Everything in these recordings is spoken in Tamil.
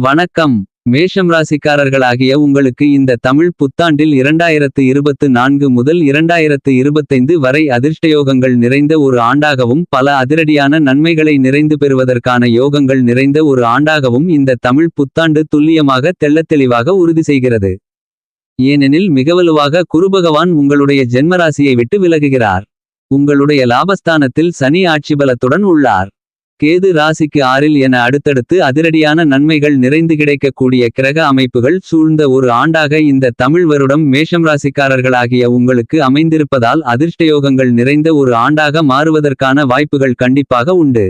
வணக்கம். மேஷம் ராசிக்காரர்களாகிய உங்களுக்கு இந்த தமிழ் புத்தாண்டில் இரண்டாயிரத்து இருபத்து நான்கு முதல் இரண்டாயிரத்து இருபத்தைந்து வரை அதிர்ஷ்டயோகங்கள் நிறைந்த ஒரு ஆண்டாகவும் பல அதிரடியான நன்மைகளை நிறைந்து பெறுவதற்கான யோகங்கள் நிறைந்த ஒரு ஆண்டாகவும் இந்த தமிழ் புத்தாண்டு துல்லியமாக தெள்ளத் தெளிவாக உறுதி செய்கிறது. ஏனெனில் மிகவலுவாக குருபகவான் உங்களுடைய ஜென்மராசியை விட்டு விலகுகிறார். உங்களுடைய லாபஸ்தானத்தில் சனி ஆட்சி பலத்துடன் உள்ளார். கேது ராசிக்கு ஆறில் என அடுத்தடுத்து அதிரடியான நன்மைகள் நிறைந்து கிடைக்கக்கூடிய கிரக அமைப்புகள் சூழ்ந்த ஒரு ஆண்டாக இந்த தமிழ் வருடம் மேஷம் ராசிக்காரர்களாகிய உங்களுக்கு அமைந்திருப்பதால் அதிர்ஷ்டயோகங்கள் நிறைந்த ஒரு ஆண்டாக மாறுவதற்கான வாய்ப்புகள் கண்டிப்பாக உண்டு.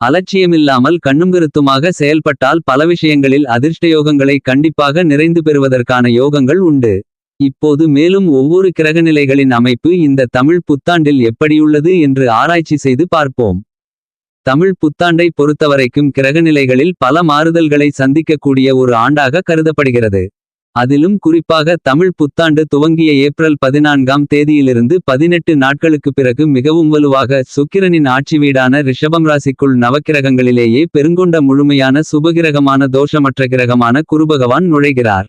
அலட்சியமில்லாமல் கண்ணுங்கருத்துமாக செயல்பட்டால் பல விஷயங்களில் அதிர்ஷ்டயோகங்களை கண்டிப்பாக நிறைந்து பெறுவதற்கான யோகங்கள் உண்டு. இப்போது மேலும் ஒவ்வொரு கிரகநிலைகளின் அமைப்பு இந்த தமிழ் புத்தாண்டில் எப்படியுள்ளது என்று ஆராய்ச்சி செய்து பார்ப்போம். தமிழ் புத்தாண்டை பொறுத்தவரைக்கும் கிரகநிலைகளில் பல மாறுதல்களை சந்திக்கக்கூடிய ஒரு ஆண்டாக கருதப்படுகிறது. அதிலும் குறிப்பாக தமிழ் புத்தாண்டு துவங்கிய ஏப்ரல் பதினான்காம் தேதியிலிருந்து பதினெட்டு நாட்களுக்கு பிறகு மிகவும் வலுவாக சுக்கிரனின் ஆட்சி வீடான ரிஷபம் ராசிக்குள் நவக்கிரகங்களிலேயே பெருங்கொண்ட முழுமையான சுபகிரகமான தோஷமற்ற கிரகமான குருபகவான் நுழைகிறார்.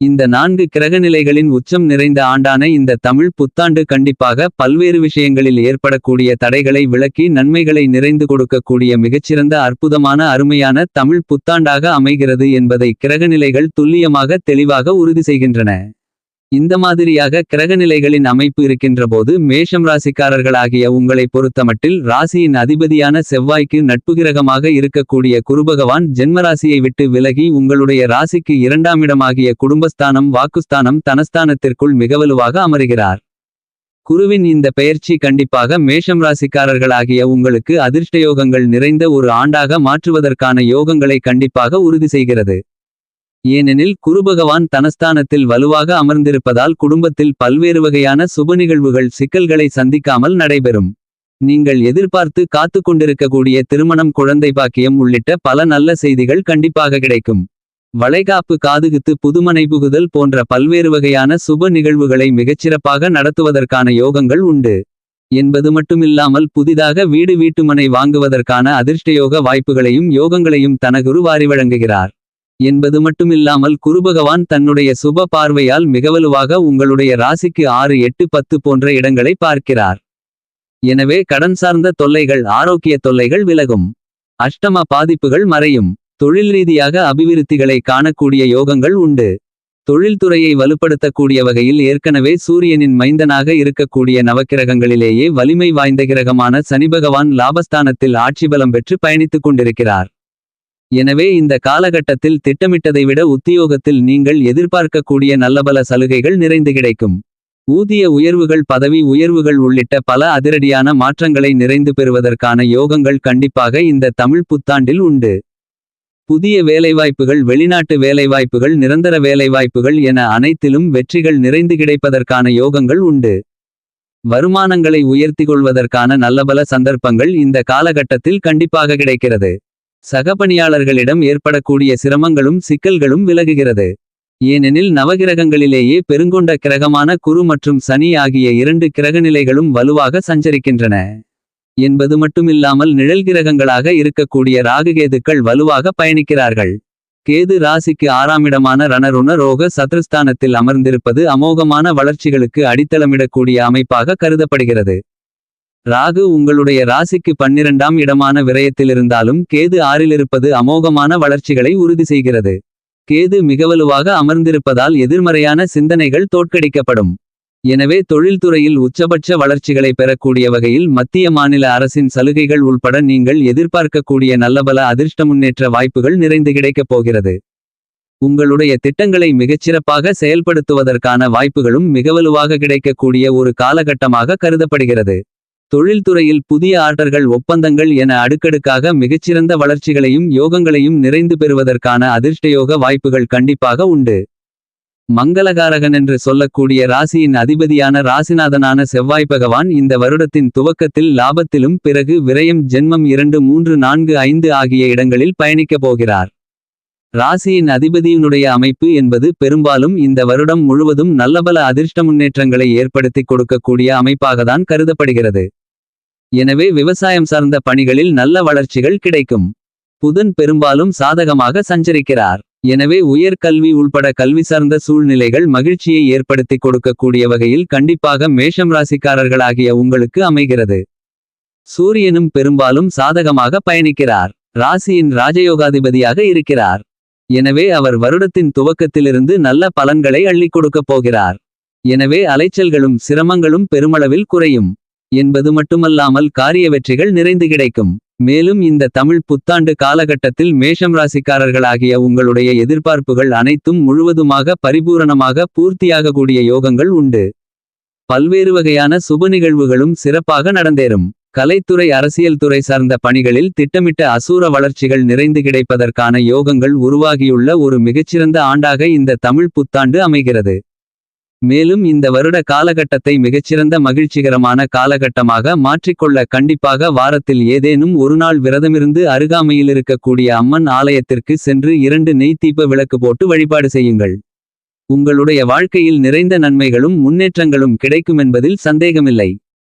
இந்த நான்கு கிரகநிலைகளின் உச்சம் நிறைந்த ஆண்டான இந்த தமிழ் புத்தாண்டு கண்டிப்பாக பல்வேறு விஷயங்களில் ஏற்படக்கூடிய தடைகளை விளக்கி நன்மைகளை நிறைந்து கொடுக்கக்கூடிய மிகச்சிறந்த அற்புதமான அருமையான தமிழ் புத்தாண்டாக அமைகிறது என்பதை கிரகநிலைகள் துல்லியமாக தெளிவாக உறுதி செய்கின்றன. இந்த மாதிரியாக கிரகநிலைகளின் அமைப்பு இருக்கின்றபோது மேஷம் ராசிக்காரர்களாகிய உங்களை பொறுத்தமட்டில் ராசியின் அதிபதியான செவ்வாய்க்கு நட்பு கிரகமாக இருக்கக்கூடிய குருபகவான் ஜென்மராசியை விட்டு விலகி உங்களுடைய ராசிக்கு இரண்டாம் இடமாகிய குடும்பஸ்தானம் வாக்குஸ்தானம் தனஸ்தானத்திற்குள் மிகவலுவாக அமருகிறார். குருவின் இந்த பெயர்ச்சி கண்டிப்பாக மேஷம் ராசிக்காரர்களாகிய உங்களுக்கு அதிர்ஷ்டயோகங்கள் நிறைந்த ஒரு ஆண்டாக மாற்றுவதற்கான யோகங்களை கண்டிப்பாக உறுதி செய்கிறது. ஏனெனில் குருபகவான் தனஸ்தானத்தில் வலுவாக அமர்ந்திருப்பதால் குடும்பத்தில் பல்வேறு வகையான சுப நிகழ்வுகள் சிக்கல்களை சந்திக்காமல் நடைபெறும். நீங்கள் எதிர்பார்த்து காத்து கொண்டிருக்கக்கூடிய திருமணம் குழந்தை பாக்கியம் உள்ளிட்ட பல நல்ல செய்திகள் கண்டிப்பாக கிடைக்கும். வளைகாப்பு காதுகுத்து புதுமனை புகுதல் போன்ற பல்வேறு வகையான சுப நிகழ்வுகளை மிகச்சிறப்பாக நடத்துவதற்கான யோகங்கள் உண்டு. என்பது மட்டுமில்லாமல் புதிதாக வீடு வீட்டுமனை வாங்குவதற்கான அதிர்ஷ்டயோக வாய்ப்புகளையும் யோகங்களையும் தனகுரு வாரி வழங்குகிறார். என்பது மட்டுமில்லாமல் குருபகவான் தன்னுடைய சுப பார்வையால் மிகவலுவாக உங்களுடைய ராசிக்கு ஆறு எட்டு பத்து போன்ற இடங்களை பார்க்கிறார். எனவே கடன் சார்ந்த தொல்லைகள் ஆரோக்கிய தொல்லைகள் விலகும். அஷ்டம பாதிப்புகள் மறையும். தொழில் ரீதியாக அபிவிருத்திகளை காணக்கூடிய யோகங்கள் உண்டு. தொழில்துறையை வலுப்படுத்தக்கூடிய வகையில் ஏற்கனவே சூரியனின் மைந்தனாக இருக்கக்கூடிய நவக்கிரகங்களிலேயே வலிமை வாய்ந்த கிரகமான சனிபகவான் லாபஸ்தானத்தில் ஆட்சி பலம் பெற்று பயணித்துக் கொண்டிருக்கிறார். எனவே இந்த காலகட்டத்தில் திட்டமிட்டதை விட உத்தியோகத்தில் நீங்கள் எதிர்பார்க்கக்கூடிய நல்லபல சலுகைகள் நிறைந்து கிடைக்கும். ஊதிய உயர்வுகள் பதவி உயர்வுகள் உள்ளிட்ட பல அதிரடியான மாற்றங்களை நிறைந்து பெறுவதற்கான யோகங்கள் கண்டிப்பாக இந்த தமிழ் புத்தாண்டில் உண்டு. புதிய வேலைவாய்ப்புகள் வெளிநாட்டு வேலைவாய்ப்புகள் நிரந்தர வேலைவாய்ப்புகள் என அனைத்திலும் வெற்றிகள் நிறைந்து கிடைப்பதற்கான யோகங்கள் உண்டு. வருமானங்களை உயர்த்திக் கொள்வதற்கான நல்லபல சந்தர்ப்பங்கள் இந்த காலகட்டத்தில் கண்டிப்பாக கிடைக்கிறது. சகபணியாளர்களிடம் ஏற்படக்கூடிய சிரமங்களும் சிக்கல்களும் விலகுகிறது. ஏனெனில் நவகிரகங்களிலேயே பெருங்கொண்ட கிரகமான குரு மற்றும் சனி ஆகிய இரண்டு கிரகநிலைகளும் வலுவாக சஞ்சரிக்கின்றன. என்பது மட்டுமில்லாமல் நிழல் கிரகங்களாக இருக்கக்கூடிய ராகுகேதுக்கள் வலுவாக பயணிக்கிறார்கள். கேது ராசிக்கு ஆறாமிடமான ரணருண ரோக சத்ருஸ்தானத்தில் அமர்ந்திருப்பது அமோகமான வளர்ச்சிகளுக்கு அடித்தளமிடக்கூடிய அமைப்பாக கருதப்படுகிறது. ராகு உங்களுடைய ராசிக்கு பன்னிரண்டாம் இடமான விரயத்திலிருந்தாலும் கேது ஆறிலிருப்பது அமோகமான வளர்ச்சிகளை உறுதி செய்கிறது. கேது மிகவலுவாக அமர்ந்திருப்பதால் எதிர்மறையான சிந்தனைகள் தோற்கடிக்கப்படும். எனவே தொழில்துறையில் உச்சபட்ச வளர்ச்சிகளை பெறக்கூடிய வகையில் மத்திய மாநில அரசின் சலுகைகள் உள்பட நீங்கள் எதிர்பார்க்கக்கூடிய நல்லபல அதிர்ஷ்ட முன்னேற்ற வாய்ப்புகள் நிறைந்து கிடைக்கப் போகிறது. உங்களுடைய திட்டங்களை மிகச்சிறப்பாக செயல்படுத்துவதற்கான வாய்ப்புகளும் மிகவலுவாக கிடைக்கக்கூடிய ஒரு காலகட்டமாக கருதப்படுகிறது. தொழில்துறையில் புதிய ஆர்டர்கள் ஒப்பந்தங்கள் என அடுக்கடுக்காக மிகச்சிறந்த வளர்ச்சிகளையும் யோகங்களையும் நிறைந்து பெறுவதற்கான அதிர்ஷ்டயோக வாய்ப்புகள் கண்டிப்பாக உண்டு. மங்களகாரகன் என்று சொல்லக்கூடிய ராசியின் அதிபதியான ராசிநாதனான செவ்வாய் பகவான் இந்த வருடத்தின் துவக்கத்தில் லாபத்திலும் பிறகு விரயம் ஜென்மம் இரண்டு மூன்று நான்கு ஐந்து ஆகிய இடங்களில் பயணிக்கப் போகிறார். ராசியின் அதிபதியினுடைய அமைப்பு என்பது பெரும்பாலும் இந்த வருடம் முழுவதும் நல்லபல அதிர்ஷ்ட முன்னேற்றங்களை ஏற்படுத்திக் கொடுக்கக்கூடிய அமைப்பாகத்தான் கருதப்படுகிறது. எனவே விவசாயம் சார்ந்த பணிகளில் நல்ல வளர்ச்சிகள் கிடைக்கும். புதன் பெரும்பாலும் சாதகமாக சஞ்சரிக்கிறார். எனவே உயர் கல்வி உள்பட கல்வி சார்ந்த சூழ்நிலைகள் மகிழ்ச்சியை ஏற்படுத்திக் கொடுக்கக்கூடிய வகையில் கண்டிப்பாக மேஷம் ராசிக்காரர்களாகிய உங்களுக்கு அமைகிறது. சூரியனும் பெரும்பாலும் சாதகமாக பயணிக்கிறார். ராசியின் ராஜயோகாதிபதியாக இருக்கிறார். எனவே அவர் வருடத்தின் துவக்கத்திலிருந்து நல்ல பலன்களை அள்ளிக் கொடுக்கப் போகிறார். எனவே அலைச்சல்களும் சிரமங்களும் பெருமளவில் குறையும். என்பது மட்டுமல்லாமல் காரிய வெற்றிகள் நிறைந்து கிடைக்கும். மேலும் இந்த தமிழ் புத்தாண்டு காலகட்டத்தில் மேஷம் ராசிக்காரர்களாகிய உங்களுடைய எதிர்பார்ப்புகள் அனைத்தும் முழுவதுமாக பரிபூரணமாக பூர்த்தியாகக்கூடிய யோகங்கள் உண்டு. பல்வேறு வகையான சுப நிகழ்வுகளும் சிறப்பாக நடந்தேறும். கலைத்துறை அரசியல் துறை சார்ந்த பணிகளில் திட்டமிட்ட அசூர வளர்ச்சிகள் நிறைந்து கிடைப்பதற்கான யோகங்கள் உருவாகியுள்ள ஒரு மிகச்சிறந்த ஆண்டாக இந்த தமிழ் புத்தாண்டு அமைகிறது. மேலும் இந்த வருட காலகட்டத்தை மிகச்சிறந்த மகிழ்ச்சிகரமான காலகட்டமாக மாற்றிக்கொள்ள கண்டிப்பாக வாரத்தில் ஏதேனும் ஒருநாள் விரதமிருந்து அருகாமையில் இருக்கக்கூடிய அம்மன் ஆலயத்திற்கு சென்று இரண்டு நெய் தீப விளக்கு போட்டு வழிபாடு செய்யுங்கள். உங்களுடைய வாழ்க்கையில் நிறைந்த நன்மைகளும் முன்னேற்றங்களும் கிடைக்குமென்பதில் சந்தேகமில்லை.